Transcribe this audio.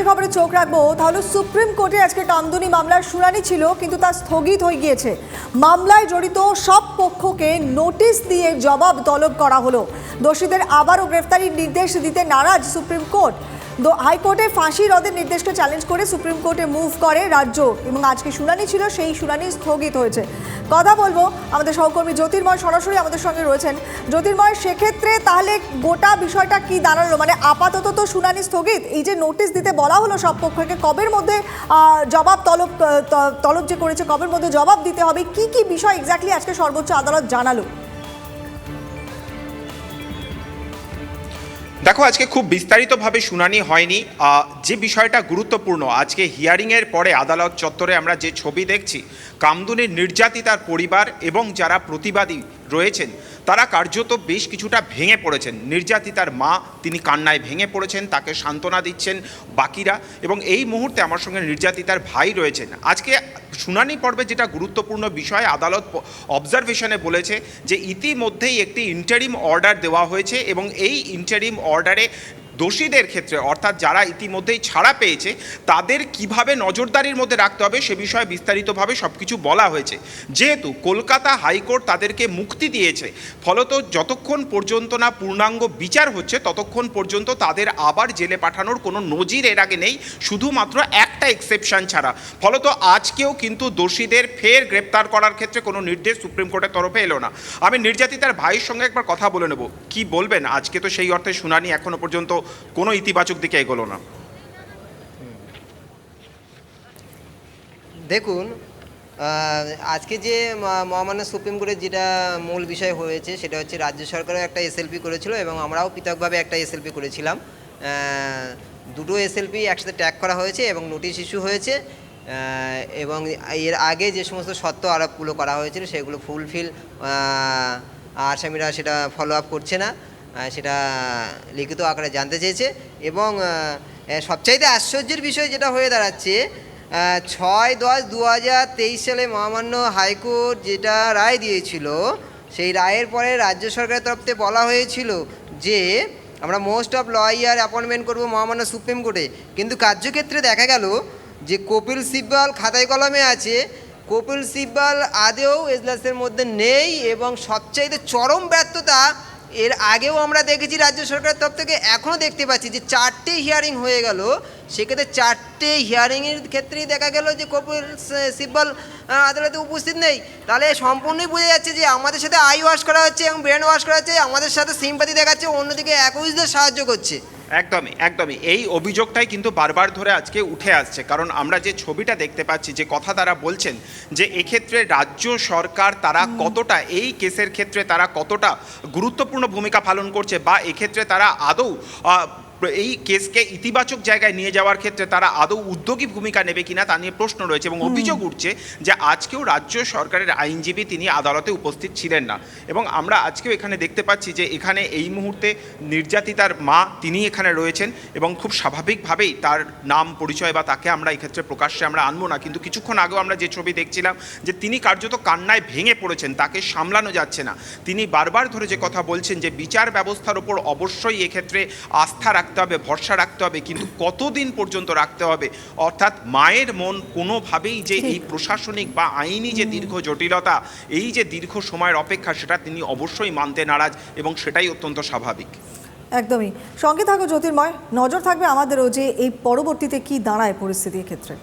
যে খবরে চোখ রাখব। তাহলে সুপ্রিম কোর্টে আজকে কামদুনি মামলার শুনানি ছিল, কিন্তু তা স্থগিত হয়ে গিয়েছে। মামলায় জড়িত সব পক্ষকে নোটিশ দিয়ে জবাব তলব করা হলো। দোষীদের আবারও গ্রেফতারির নির্দেশ দিতে নারাজ সুপ্রিম কোর্ট। হাইকোর্টে ফাঁসি রদের নির্দেশকে চ্যালেঞ্জ করে সুপ্রিম কোর্টে মুভ করে রাজ্য এবং আজকে শুনানি ছিল, সেই শুনানি স্থগিত হয়েছে। কথা বলব আমাদের সহকর্মী জ্যোতির্ময় সরাসরি আমাদের সঙ্গে রয়েছেন। জ্যোতির্ময়, সেক্ষেত্রে তাহলে গোটা বিষয়টা কি দাঁড়াল? মানে আপাতত তো শুনানি স্থগিত। এই যে নোটিশ দিতে বলা হলো সব পক্ষকে, কবের মধ্যে জবাব তলব তলব যে করেছে, কবের মধ্যে জবাব দিতে হবে? কি কি বিষয় এক্স্যাক্টলি আজকে সর্বোচ্চ আদালত জানালো? দেখো, আজকে খুব বিস্তারিতভাবে শুনানি হয়নি। যে বিষয়টা গুরুত্বপূর্ণ, আজকে হিয়ারিংয়ের পরে আদালত চত্বরে আমরা যে ছবি দেখছি, কামদুনির নির্যাতিতার পরিবার এবং যারা প্রতিবাদী রয়েছেন তারা কার্যত বেশ কিছুটা ভেঙে পড়েছেন। নির্যাতিতার মা, তিনি কান্নায় ভেঙে পড়েছেন, তাকে সান্ত্বনা দিচ্ছেন বাকিরা এবং এই মুহূর্তে আমার সঙ্গে নির্যাতিতার ভাই রয়েছেন। আজকে শুনানি পর্বে যেটা গুরুত্বপূর্ণ বিষয়, আদালত অবজারভেশনে বলেছে যে ইতিমধ্যেই একটি ইন্টারিম অর্ডার দেওয়া হয়েছে এবং এই ইন্টারিম অর্ডারে দোষীদের ক্ষেত্রে, অর্থাৎ যারা ইতিমধ্যেই ছাড়া পেয়েছে, তাদের কীভাবে নজরদারির মধ্যে রাখতে হবে সে বিষয়ে বিস্তারিতভাবে সব কিছু বলা হয়েছে। যেহেতু কলকাতা হাইকোর্ট তাদেরকে মুক্তি দিয়েছে, ফলত যতক্ষণ পর্যন্ত না পূর্ণাঙ্গ বিচার হচ্ছে, ততক্ষণ পর্যন্ত তাদের আবার জেলে পাঠানোর কোনো নজির এর আগে নেই, শুধুমাত্র একটা এক্সেপশন ছাড়া। ফলত আজকেও কিন্তু দোষীদের ফের গ্রেপ্তার করার ক্ষেত্রে কোনো নির্দেশ সুপ্রিম কোর্টের তরফে এলো না। আমি নির্যাতিতার ভাইয়ের সঙ্গে একবার কথা বলে নেব। কি বলবেন? আজকে তো সেই অর্থে শুনানি এখনও পর্যন্ত কোনো ইতিবাচক দিকে এগোলো না। দেখুন আজকে যে মহামান্য সুপ্রিম কোর্টের যেটা মূল বিষয় হয়েছে, সেটা হচ্ছে রাজ্য সরকারও একটা এসএলপি করেছিল এবং আমরাও পৃথকভাবে একটা এসএলপি করেছিলাম। দুটো এসএলপি একসাথে ট্যাগ করা হয়েছে এবং নোটিশ ইস্যু হয়েছে এবং এর আগে যে সমস্ত সত্য আরোপগুলো করা হয়েছিল সেগুলো ফুলফিল আসামিরা সেটা ফলো আপ করছে না সেটা লিখিত আকারে জানতে চেয়েছে এবং সবচাইতে আশ্চর্যের বিষয় যেটা হয়ে দাঁড়াচ্ছে ছয় দশ দু হাজার তেইশ সালে মহামান্য হাইকোর্ট যেটা রায় দিয়েছিল, সেই রায়ের পরে রাজ্য সরকারের তরফ থেকে বলা হয়েছিল যে আমরা মোস্ট অফ লয়ার অ্যাপয়েন্টমেন্ট করব মহামান্য সুপ্রিম কোর্টে। কিন্তু কার্যক্ষেত্রে দেখা গেল যে কপিল সিব্বাল খাতায় কলমে আছে, কপিল সিব্বাল আদেও এজলাসের মধ্যে নেই এবং সবচাইতে চরম ব্যর্থতা এর আগেও আমরা দেখেছি রাজ্য সরকারের তরফ থেকে এখনও দেখতে পাচ্ছি যে চারটে হিয়ারিং হয়ে গেল। সেক্ষেত্রে চারটে হিয়ারিংয়ের ক্ষেত্রেই দেখা গেল যে কপিল সিব্বল আদালতে উপস্থিত নেই। তাহলে সম্পূর্ণই বোঝা যাচ্ছে যে আমাদের সাথে আই ওয়াশ করা হচ্ছে এবং ব্রেন ওয়াশ করা হচ্ছে আমাদের সাথে সিম্পাতি দেখাচ্ছে অন্যদিকে অ্যাকুইজদের সাহায্য করছে। একদমই একদমই। এই অভিযোগটাই কিন্তু বারবার ধরে আজকে উঠে আসছে। কারণ আমরা যে ছবিটা দেখতে পাচ্ছি যে কথা তারা বলছেন যে এক্ষেত্রে রাজ্য সরকার তারা কতটা এই কেসের ক্ষেত্রে তারা কতটা গুরুত্বপূর্ণ ভূমিকা পালন করছে বা এক্ষেত্রে তারা আদৌ এই কেসকে ইতিবাচক জায়গায় নিয়ে যাওয়ার ক্ষেত্রে তারা আদৌ উদ্যোগী ভূমিকা নেবে কিনা তা নিয়ে প্রশ্ন রয়েছে এবং অভিযোগ উঠছে যে আজকেও রাজ্য সরকারের আইনজীবী তিনি আদালতে উপস্থিত ছিলেন না। এবং আমরা আজকেও এখানে দেখতে পাচ্ছি যে এখানে এই মুহূর্তে নির্যাতিতার মা তিনি এখানে রয়েছেন এবং খুব স্বাভাবিকভাবেই তার নাম পরিচয় বা তাকে আমরা এক্ষেত্রে প্রকাশ্যে আমরা আনব না। কিন্তু কিছুক্ষণ আগেও আমরা যে ছবি দেখছিলাম যে তিনি কার্যত কান্নায় ভেঙে পড়েছেন তাকে সামলানো যাচ্ছে না। তিনি বারবার ধরে যে কথা বলছেন যে বিচার ব্যবস্থার ওপর অবশ্যই এক্ষেত্রে আস্থা রাখতে হবে ভরসা রাখতে হবে কিন্তু কতদিন পর্যন্ত রাখতে হবে? অর্থাৎ মায়ের মন কোনোভাবেই যে এই প্রশাসনিক বা আইনি যে দীর্ঘ জটিলতা এই যে দীর্ঘ সময়ের অপেক্ষা সেটা তিনি অবশ্যই মানতে নারাজ এবং সেটাই অত্যন্ত স্বাভাবিক। একদমই। সঙ্গে থাকো জ্যোতির্ময় নজর থাকবে আমাদেরও যে এই পরবর্তীতে কি দাঁড়ায় পরিস্থিতির ক্ষেত্রে।